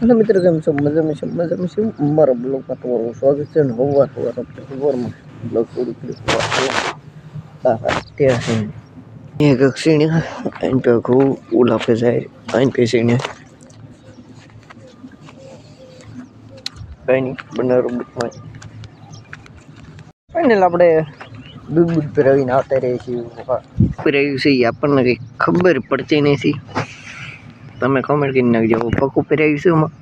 અને મિત્રો કેમ છો? મજામાં છે મજામાં છે મારા બ્લોગમાં તમારું સ્વાગત છે અને હવાર હવાર આપણે હવારમાં બ્લોગ પૂરું કર્યું ત્યાં એક ક્ષીણી આઈન પે ઘઉં ઓલા પે જાય આઈન પે સીણ્યા કઈ નહીં બનાવું બુકમાં ફાઇનલ આપણે દૂધ દૂધ પહેરાવીને આવતા રહીએ છીએ. પહેરાવ્યું છે આપણને કંઈ ખબર પડતી નથી. તમે કોમેન્ટ કરી નાખજો પકું ઉપર છે એમાં?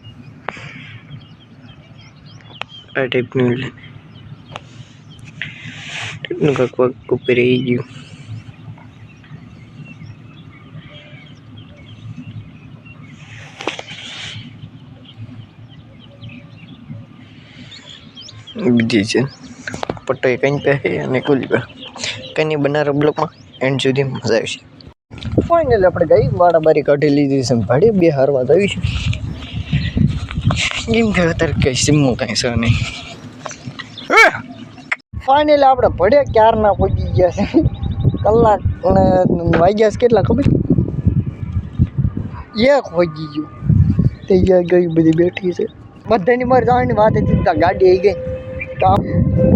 આ ટાઈપનું ટાઈપનું કાંક પકું પહેરાઈ ગયું. બીજી છે. પટ્ટો એ કંઈ પહે અને કુલી કંઈ બનારો બ્લોકમાં એન્ડ સુધી મજા આવશે. ફાઇનલ આપણે ગઈ, મારા બારી કાઢી લીધી છે ભાડે, બે હારવા જવી છે. એમ કે અત્યારે કઈ સિમું કાંઈ છે નહીં. ફાઇનલ આપણે ભડે ક્યારના પહોંચી ગયા છે. કલાક અને વાગ્યા છે, કેટલા ખબર? એક પહોંચી ગયું. તે ગયા ગઈ બધી બેઠી છે. બધાની મારે જવાની વાત હતી તો ગાડી આવી ગઈ. તો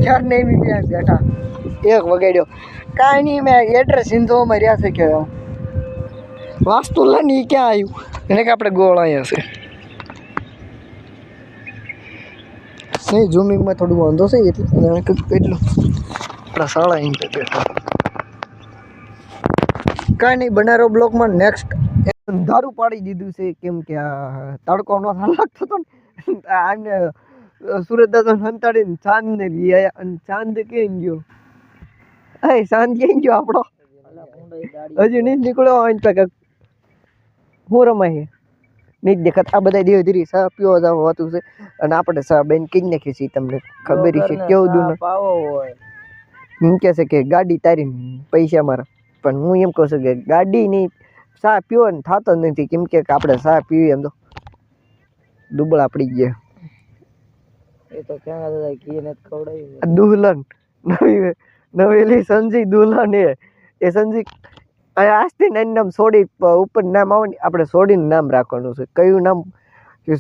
ક્યાર નહીં બી ત્યાં બેઠા? એક વગાડ્યો. કાંઈ નહીં, મેં એડ્રેસ સિંધોમાં રહ્યા છે કે વાસ્તુ લાની ક્યાં આવ્યું એને કે આપણે ગોળ અહીંયા છે. નહીં, ઝૂમિંગમાં થોડું વાંધો છે, એટલે એટલું. આપણા સાડા ઇંચ કાંઈ નહીં, બનારો બ્લોકમાં નેક્સ્ટ દારૂ પાડી દીધું છે, કેમ કે આ તડકો નો લાગતો હતો ને. આને સુરત દાદા સંતાડીને ચાંદ ને લઈ આવ્યા અને ચાંદ ક્યાં ગયો? એ ચાંદ ક્યાં ગયો આપણો? હજી નહીં નીકળ્યો હોય ને હું રમાય નહીં દેખાત. આ બધા ધીરે ધીરે સા પીવા જાવ હોતું છે. અને આપણે સા બેન કઈ નાખીએ છીએ તમને ખબર છે કેવું દૂર પાવો હોય. એમ કહે છે કે ગાડી તારી પૈસા મારા. પણ હું એમ કહું છું કે ગાડી નહીં સા પીવો ને થતો નથી. કેમ કે આપણે સા પીવી એમ તો. દુબળા પડી ગયા. એ તો ક્યાં દાદા ઘી ને ખવડાવી દુલ્હન. નવી નવેલી સંજી દુલ્હન એ. એ સંજી આજથી નામ સોડી ઉપર નામ આવે ને આપણે સોડીનું નામ રાખવાનું છે. કયું નામ?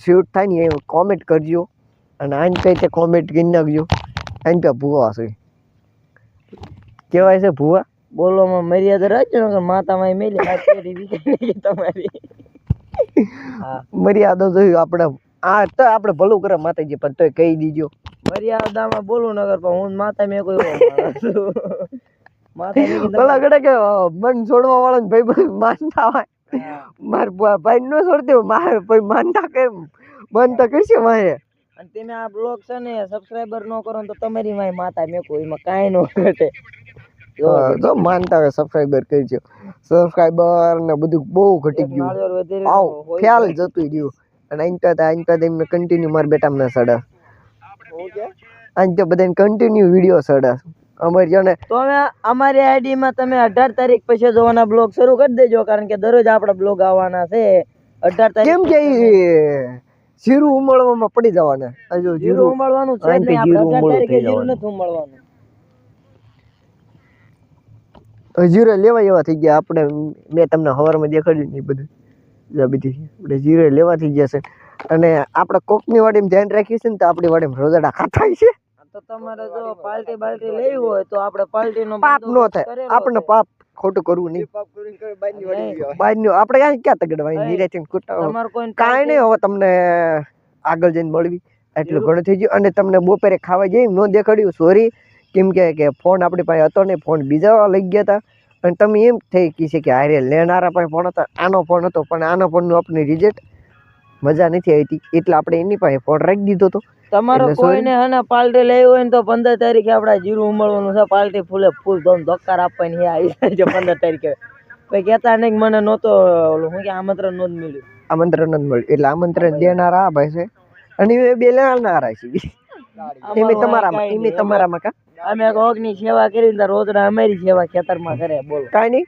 શૂટ થાય ને એ કોમેન્ટ કરજો. અને આને કઈ રીતે કોમેન્ટ કરી નાખજો. આને પે ભૂવા છે. કહેવાય છે ભૂવા? બોલવામાં મર્યાદા રાખજો ને માતા માય મેલી તમારી. મર્યાદા જોયું આપણે આ તો આપણે ભલું કરે માતાજી પણ તોય કહી દીજો. મર્યાદામાં બોલું નગર પણ હું માતા મેં કોઈ કે મન છોડવા વાળા ભાઈ ભાઈ માનતા હોય. માર ભાઈ નો છોડતી માર ભાઈ માનતા કે માનતા કરશે મારે અને તમે આ બ્લોગ છે ને સબસ્ક્રાઇબર નો કરો તો તમારી માય માતા મેં કોઈ એમાં કાંઈ નો ઘટે. જો માનતા હોય સબસ્ક્રાઈબર કરજો. સબસ્ક્રાઈબર ને બધું બહુ ઘટી ગયું. આવ ખ્યાલ જતું રહ્યું. અને અહીં તો અહીં તો એમને કન્ટિન્યુ મારા બેટામાં સડા. આ? અહીં તો બધાને કન્ટિન્યુ વીડિયો સડા. અમારે જો ને તો હવે અમારી આઈડી માં તમે અઢાર તારીખ પછી જોવાના બ્લોગ શરૂ કરી દેજો કારણ કે દરરોજ આપણા બ્લોગ આવવાના છે. અઢાર તારીખ કેમ કે જીરું ઉમળવામાં પડી જવાના. આ જીરું જીરું છે જ આપણે જીરું અઢાર ઉમળવું થઈ તારીખે જીરું નથી ઉમાળવાનું. જીરે લેવા એવા થઈ ગયા આપણે મેં તમને હવારમાં દેખાડ્યું ને બધું. બધી આપણે જીરે લેવા થઈ ગયા છે. અને આપણે કોકની વાડીમાં ધ્યાન રાખીએ છે ને તો આપણી વાડીમાં રોજાડા ખાતા છે. તો તમારે જો પાર્ટી બાલ્ટી લેવી હોય તો આપણે પાર્ટી નો પાપ નો થાય. આપણને પાપ ખોટું કરવું નહીં. નહીં. બહારનું આપણે ક્યાં ક્યાં તગડવાય. નિરાચીને કૂટા તમારે કોઈ કાઈ નહીં હવે તમને આગળ જઈને મળવી. એટલું ઘણું થઈ ગયું. અને તમને બપોરે ખાવા જઈ ન દેખાડ્યું. સોરી કેમ કે કે ફોન આપણી પાસે હતો નહીં. ફોન બીજા લઈ ગયા હતા. અને તમે એમ થઈ કી છે કે હારે લેનારા પાસે ફોન હતો. આનો ફોન હતો પણ આનો ફોનનું આપણે રિઝલ્ટ મજા નથી આવી હતી. એટલે આપણે એની પાસે ફોન રાખી દીધો હતો. તમારે કોઈને હને પાલટી લેવી હોય ને તો પંદર તારીખે આપડા જીરું ઉમળવાનું છે. પાલટી ફૂલે ફૂલ ધોમ ધોકાર આપવાની હે આવી જાય પંદર તારીખે. પછી કહેતા નહીં મને નહોતો ઓલું. શું કે આમંત્રણ નહોતું મળ્યું. આમંત્રણ જ મળ્યું. એટલે આમંત્રણ દેનારા આ ભાઈ છે. અને એ બે લેનારા છે એમે તમારામાં એમે તમારામાં કા? અમે એક સેવા કરી ને તો રોજના અમારી સેવા ખેતરમાં કરે. બોલો. કાંઈ નહીં.